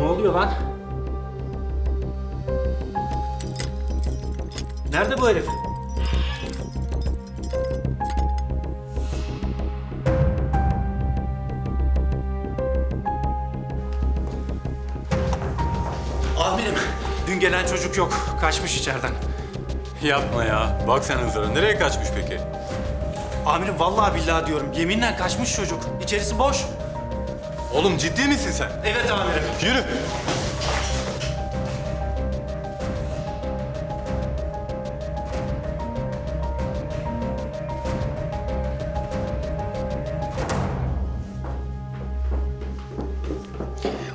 Ne oluyor lan? Nerede bu herif? Amirim, dün gelen çocuk yok. Kaçmış içeriden. Yapma ya. Bak sen hızlara. Nereye kaçmış peki? Amirim vallahi billahi diyorum. Yeminle kaçmış çocuk. İçerisi boş. Oğlum ciddi misin sen? Evet amirim. Yürü.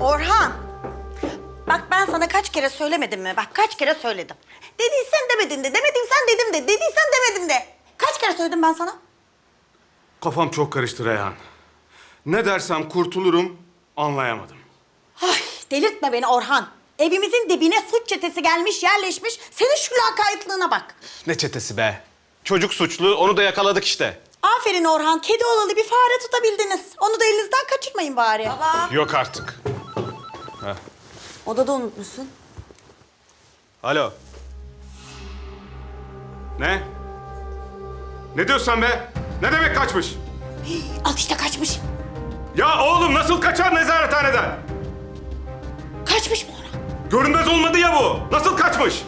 Orhan. Bak ben sana kaç kere söylemedim mi? Bak kaç kere söyledim. Dediysen demedin de, demediysen dedim de, dediysen demedim de. Kaç kere söyledim ben sana? Kafam çok karıştı Reyhan. Ne dersem kurtulurum anlayamadım. Ay delirtme beni Orhan. Evimizin dibine suç çetesi gelmiş, yerleşmiş. Senin şu lakaytlığına bak. Ne çetesi be? Çocuk suçlu, onu da yakaladık işte. Aferin Orhan, kedi olalı bir fare tutabildiniz. Onu da elinizden kaçırmayın bari. Baba. Yok artık. Odada unutmuşsun. Alo. Ne? Ne diyorsun be? Ne demek kaçmış? Al işte kaçmış. Ya oğlum nasıl kaçar nezarethaneden? Kaçmış mı Orhan? Görünmez olmadı ya bu. Nasıl kaçmış?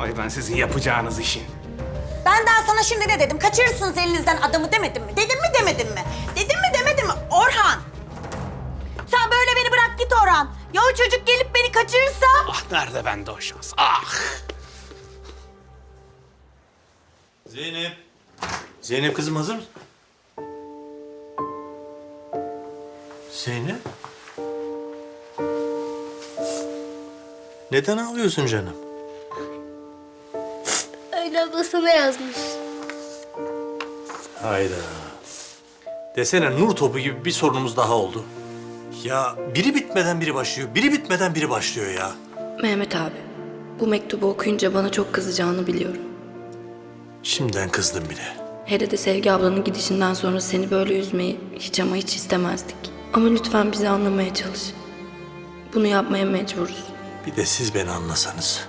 Ay ben sizin yapacağınız işin. Ben daha sana şimdi ne dedim? Kaçırırsınız elinizden adamı demedim mi? Dedim mi demedim mi? Dedim mi demedim mi? Orhan! Sen böyle beni bırak git Orhan. Ya o çocuk gelip beni kaçırırsa? Ah nerede bende o şans? Ah! Zeynep. Zeynep kızım hazır mısın? Zeynep? Neden ağlıyorsun canım? Öyle abla sana yazmış. Hayda. Desene nur topu gibi bir sorunumuz daha oldu. Ya biri bitmeden biri başlıyor, biri bitmeden biri başlıyor ya. Mehmet abi, bu mektubu okuyunca bana çok kızacağını biliyorum. Şimdiden kızdım bile. Hele de Sevgi ablanın gidişinden sonra seni böyle üzmeyi hiç ama hiç istemezdik. Ama lütfen bizi anlamaya çalış. Bunu yapmaya mecburuz. Bir de siz beni anlasanız.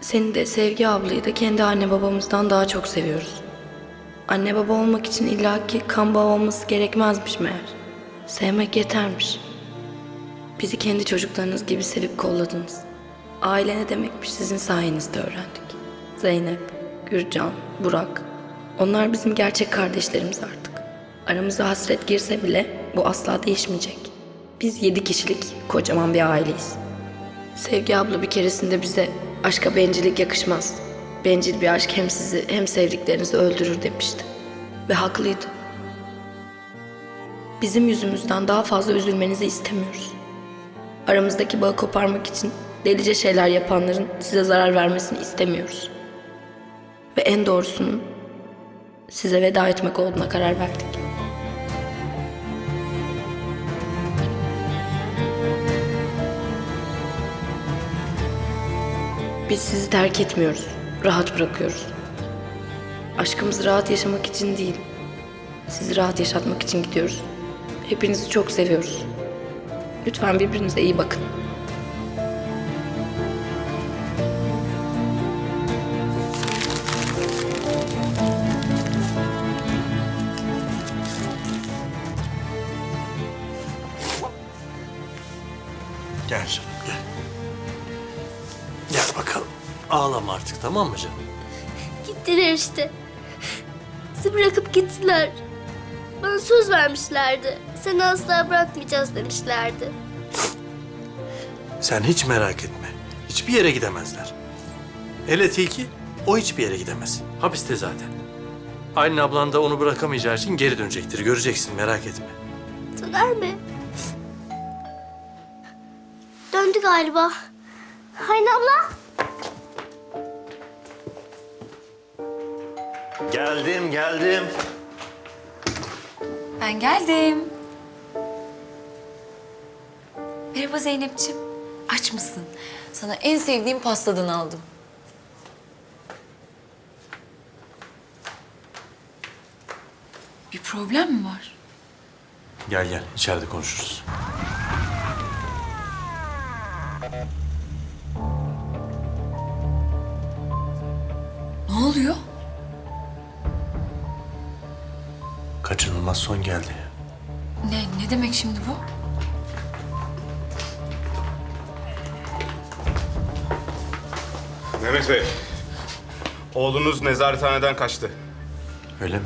Seni de Sevgi ablayı da kendi anne babamızdan daha çok seviyoruz. Anne baba olmak için illaki kan bağı olması gerekmezmiş meğer. Sevmek yetermiş. Bizi kendi çocuklarınız gibi sevip kolladınız. Aile ne demekmiş sizin sayenizde öğrendik. Zeynep, Gürcan, Burak. Onlar bizim gerçek kardeşlerimiz artık. Aramıza hasret girse bile bu asla değişmeyecek. Biz yedi kişilik kocaman bir aileyiz. Sevgi abla bir keresinde bize aşka bencillik yakışmaz. Bencil bir aşk hem sizi hem sevdiklerinizi öldürür demişti. Ve haklıydı. Bizim yüzümüzden daha fazla üzülmenizi istemiyoruz. Aramızdaki bağı koparmak için delice şeyler yapanların size zarar vermesini istemiyoruz. Ve en doğrusunun size veda etmek olduğuna karar verdik. Biz sizi terk etmiyoruz. Rahat bırakıyoruz. Aşkımızı rahat yaşamak için değil, sizi rahat yaşatmak için gidiyoruz. Hepinizi çok seviyoruz. Lütfen birbirinize iyi bakın. Gel Ağlama artık tamam mı canım? Gittiler işte. Bizi bırakıp gittiler. Bana söz vermişlerdi. Seni asla bırakmayacağız demişlerdi. Sen hiç merak etme. Hiçbir yere gidemezler. Hele Tilki o hiçbir yere gidemez. Hapiste zaten. Aylin ablan da onu bırakamayacağı için geri dönecektir. Göreceksin merak etme. Döner mi? Döndü galiba. Hayri abla. Geldim geldim. Ben geldim. Merhaba Zeynep'ciğim. Aç mısın? Sana en sevdiğim pastadan aldım. Bir problem mi var? Gel gel içeride konuşuruz. Ne oluyor? Kaçınılmaz son geldi. Ne, ne demek şimdi bu? Mehmet Bey, oğlunuz nezarethaneden kaçtı. Öyle mi?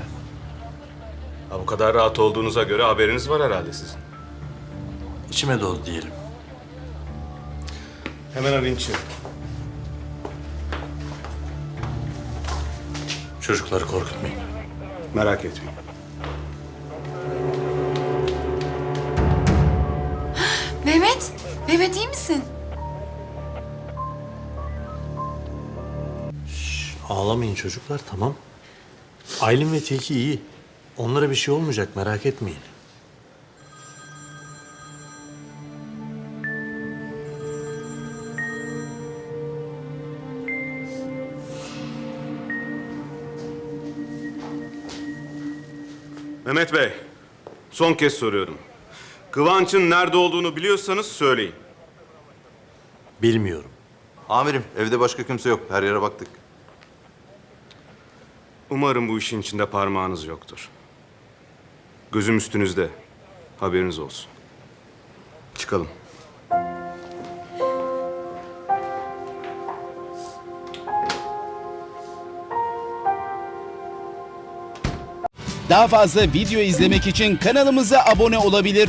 Ha, bu kadar rahat olduğunuza göre haberiniz var herhalde sizin. İçime doğdu diyelim. Hemen arayın için. Çocukları korkutmayın. Merak etmeyin. Mehmet, Mehmet iyi misin? Ağlamayın çocuklar tamam. Aylin ve Tilki iyi. Onlara bir şey olmayacak merak etmeyin. Mehmet Bey, son kez soruyorum. Kıvanç'ın nerede olduğunu biliyorsanız söyleyin. Bilmiyorum. Amirim evde başka kimse yok. Her yere baktık. Umarım bu işin içinde parmağınız yoktur. Gözüm üstünüzde. Haberiniz olsun. Çıkalım. Daha fazla video izlemek için kanalımıza abone olabilir.